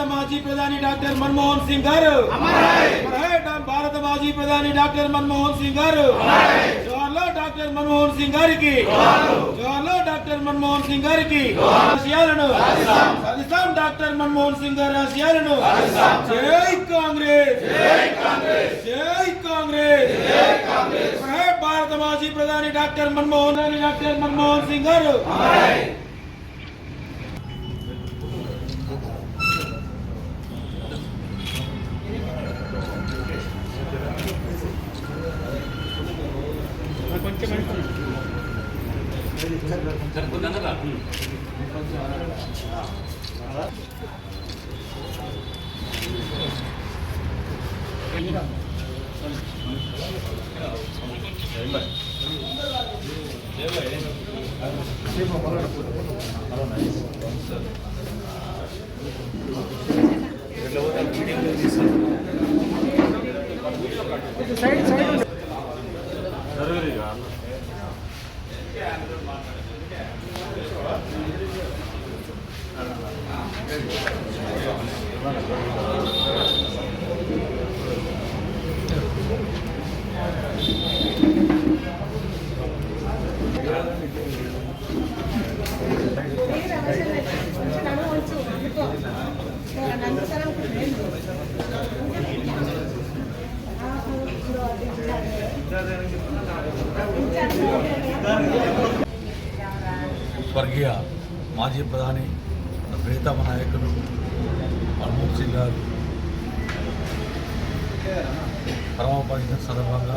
భారత మాజీ ప్రధాని డాక్టర్ మన్మోహన్ సింగ్ గారు. భారత మాజీ ప్రధాని డాక్టర్ మన్మోహన్ సింగ్ గారు. జవహర్లాల్ డాక్టర్ మన్మోహన్ సింగ్ గారికి. జవహర్లాల్! డాక్టర్ మన్మోహన్ సింగ్ గారికి. ఆశయాలను సాధిస్తాం డాక్టర్ మన్మోహన్ సింగ్ గారి ఆశయాలను జై కాంగ్రెస్! జై కాంగ్రెస్! భారత మాజీ ప్రధాని డాక్టర్ మన్మోహన్ డాక్టర్ మన్మోహన్ సింగ్ గారు. జరగదు ఇక Thank you. స్వర్గీయ మాజీ ప్రధాని మన ప్రియతమ నాయకులు మన్మోహన్ సింగ్ గారు పరమపడిన సందర్భంగా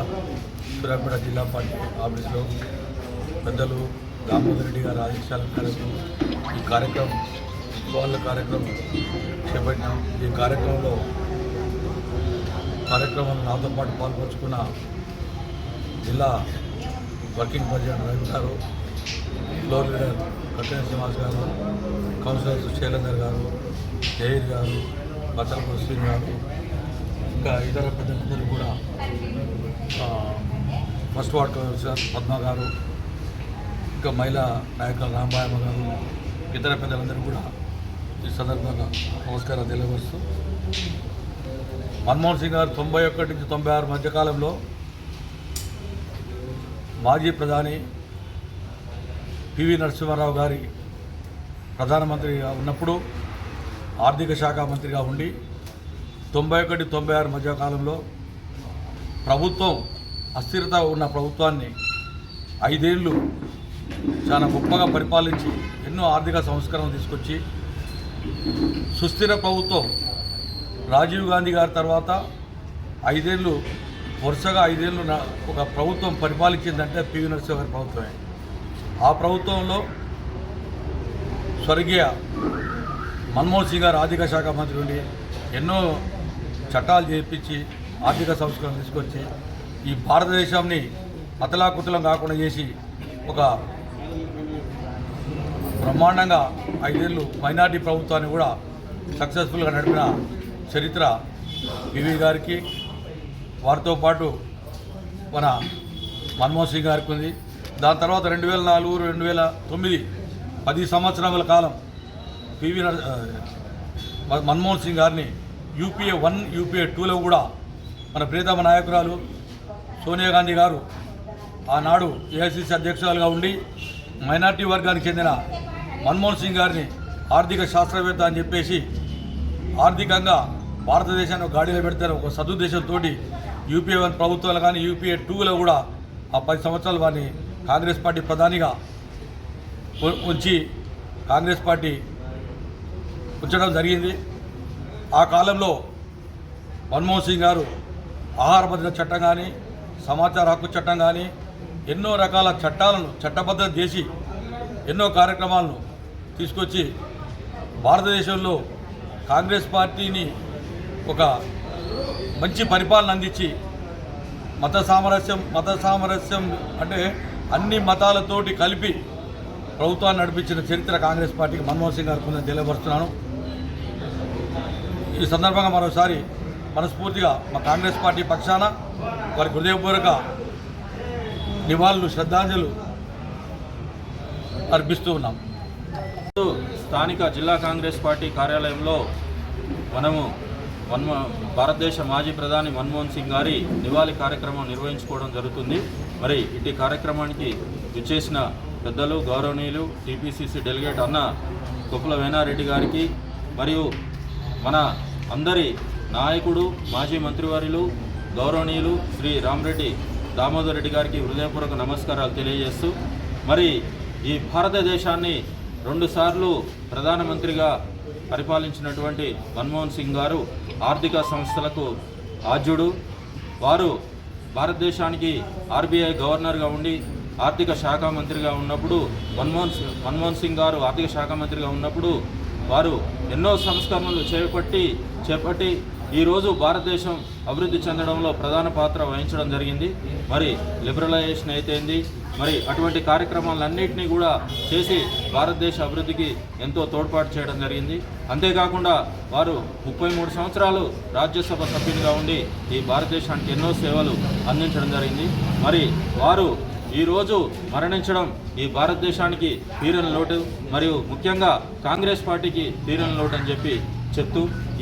సూర్యాపేట జిల్లా పార్టీ ఆఫీసులో పెద్దలు దామోదర్ రెడ్డి గారి ఆదేశాల మేరకు ఈ కార్యక్రమం వాళ్ళ కార్యక్రమం చేపట్టినాం. ఈ కార్యక్రమంలో కార్యక్రమంలో నాతో పాటు పాల్పంచుకున్న జిల్లా వర్కింగ్ ప్రెసిడెంట్ రవి గారు ఫ్లోర్ లీడర్ కట్టెన శ్రీనివాస్ గారు కౌన్సిలర్స్ శైలేందర్ గారు జహీర్ గారు బతలపూర్ శ్రీని గారు ఇంకా ఇతర పెద్దలందరూ కూడా ఫస్ట్ వార్డ్ కౌన్సిలర్ పద్మ గారు ఇంకా మహిళా నాయకులు రాంబాయమ్మ గారు ఇతర పెద్దలందరూ కూడా ఈ సందర్భంగా నమస్కారం తెలియవస్తూ మన్మోహన్ సింగ్ గారు తొంభై ఒకటి నుంచి తొంభై ఆరు మధ్యకాలంలో మాజీ ప్రధాని పివి నరసింహారావు గారి ప్రధానమంత్రిగా ఉన్నప్పుడు ఆర్థిక శాఖ మంత్రిగా ఉండి తొంభై ఒకటి తొంభై ఆరు మధ్యకాలంలో ప్రభుత్వం అస్థిరత ఉన్న ప్రభుత్వాన్ని ఐదేళ్ళు చాలా గొప్పగా పరిపాలించి ఎన్నో ఆర్థిక సంస్కరణలు తీసుకొచ్చి సుస్థిర ప్రభుత్వం రాజీవ్ గాంధీ గారి తర్వాత ఐదేళ్ళు వరుసగా ఐదేళ్ళు ఒక ప్రభుత్వం పరిపాలించిందంటే పివి నరసింహ గారి ప్రభుత్వమే. ఆ ప్రభుత్వంలో స్వర్గీయ మన్మోహన్ సింగ్ గారు ఆర్థిక శాఖ మంత్రి ఉండి ఎన్నో చట్టాలు చేపించి ఆర్థిక సంస్కరణ తీసుకొచ్చి ఈ భారతదేశాన్ని అతలాకుతలం కాకుండా చేసి ఒక బ్రహ్మాండంగా ఐదేళ్ళు మైనార్టీ ప్రభుత్వాన్ని కూడా సక్సెస్ఫుల్గా నడిపిన చరిత్ర వివి గారికి వారితో పాటు మన మన్మోహన్ సింగ్ గారికి ఉంది. దాని తర్వాత రెండు వేల నాలుగు రెండు వేల తొమ్మిది పది సంవత్సరముల కాలం పివి మన్మోహన్ సింగ్ గారిని యూపీఏ వన్ యూపీఏ టూలో కూడా మన ప్రియతమ నాయకురాలు సోనియా గాంధీ గారు ఆనాడు ఏఐసిసి అధ్యక్షురాలుగా ఉండి మైనార్టీ వర్గానికి చెందిన మన్మోహన్ సింగ్ గారిని ఆర్థిక శాస్త్రవేత్త అని చెప్పేసి ఆర్థికంగా భారతదేశాన్ని గాడిలో పెడతారు. ఒక సదుద్దేశంతో యూపీఏ వన్ ప్రభుత్వాలు కానీ యూపీఏ టూలో కూడా ఆ పది సంవత్సరాలు వారిని కాంగ్రెస్ పార్టీ ప్రధానిగా ఉంచి కాంగ్రెస్ పార్టీ ఉంచడం జరిగింది. ఆ కాలంలో మన్మోహన్ సింగ్ గారు ఆహార భద్రత చట్టం కానీ సమాచార హక్కు చట్టం కానీ ఎన్నో రకాల చట్టాలను చట్టబద్ధత చేసి ఎన్నో కార్యక్రమాలను తీసుకొచ్చి భారతదేశంలో కాంగ్రెస్ పార్టీని ఒక మంచి పరిపాలన అందించి మత సామరస్యం మత సామరస్యం అంటే అన్ని మతాలతోటి కలిపి ప్రభుత్వాన్ని నడిపించిన చరిత్ర కాంగ్రెస్ పార్టీకి మన్మోహన్ సింగ్ గారికి ఉందని తెలియపరుస్తున్నాను. ఈ సందర్భంగా మరోసారి మనస్ఫూర్తిగా మా కాంగ్రెస్ పార్టీ పక్షాన వారి హృదయపూర్వక నివాళులు శ్రద్ధాంజలు అర్పిస్తూ ఉన్నాం. స్థానిక జిల్లా కాంగ్రెస్ పార్టీ కార్యాలయంలో మనము మన్మ భారతదేశ మాజీ ప్రధాని మన్మోహన్ సింగ్ గారి నివాళి కార్యక్రమం నిర్వహించుకోవడం జరుగుతుంది. మరి ఇటు కార్యక్రమానికి విచ్చేసిన పెద్దలు గౌరవనీయులు టీపీసీసీ డెలిగేట్ అన్న కొప్పుల వేనారెడ్డి గారికి మరియు మన అందరి నాయకుడు మాజీ మంత్రివర్యులు గౌరవనీయులు శ్రీ రామరెడ్డి దామోదర్ రెడ్డి గారికి హృదయపూర్వక నమస్కారాలు తెలియజేస్తూ మరి ఈ భారతదేశాన్ని రెండుసార్లు ప్రధానమంత్రిగా పరిపాలించినటువంటి మన్మోహన్ సింగ్ గారు ఆర్థిక సంస్థలకు ఆద్యుడు వారు భారతదేశానికి ఆర్బీఐ గవర్నర్గా ఉండి ఆర్థిక శాఖ మంత్రిగా ఉన్నప్పుడు మన్మోహన్ మన్మోహన్ సింగ్ గారు ఆర్థిక శాఖ మంత్రిగా ఉన్నప్పుడు వారు ఎన్నో సంస్కరణలు చేపట్టి చేపట్టి ఈరోజు భారతదేశం అభివృద్ధి చెందడంలో ప్రధాన పాత్ర వహించడం జరిగింది. మరి లిబరలైజేషన్ అయితేంది మరి అటువంటి కార్యక్రమాలన్నింటినీ కూడా చేసి భారతదేశ అభివృద్ధికి ఎంతో తోడ్పాటు చేయడం జరిగింది. అంతేకాకుండా వారు ముప్పై మూడు సంవత్సరాలు రాజ్యసభ సభ్యునిగా ఉండి ఈ భారతదేశానికి ఎన్నో సేవలు అందించడం జరిగింది. మరి వారు ఈరోజు మరణించడం ఈ భారతదేశానికి తీరని లోటు మరియు ముఖ్యంగా కాంగ్రెస్ పార్టీకి తీరని లోటు అని చెప్పి చెప్తూ ఈ